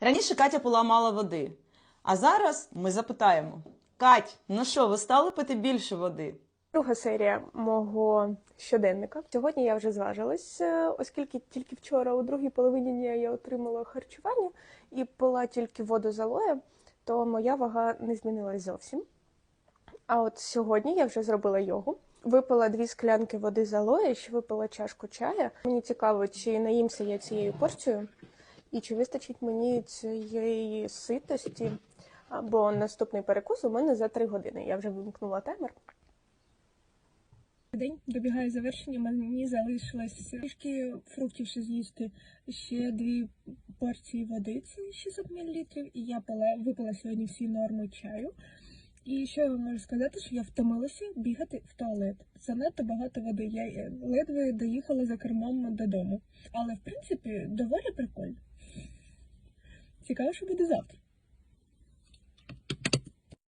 Раніше Катя пила мало води, а зараз ми запитаємо: Кать, ну що, ви стали пити більше води? Друга серія мого щоденника. Сьогодні я вже зважилась, е, оскільки тільки вчора, у другій половині дня я отримала харчування і пила тільки воду з алоє, то моя вага не змінилась зовсім. А от сьогодні я вже зробила йогу. Випила дві склянки води з алоє, ще випила чашку чая. Мені цікаво, чи наїмся я цією порцією, і чи вистачить мені цієї ситості. Бо наступний перекус у мене за три години. Я вже вимкнула таймер. День добігає завершення. Мені залишилось трішки фруктів ще з'їсти. Ще дві порції води, це 600 мл. І я пила, випила сьогодні всі норми чаю. І що я вам можу сказати, що я втомилася бігати в туалет. Занадто багато води. Я ледве доїхала за кермом додому. Але в принципі доволі прикольно. Цікаво, що буде завтра.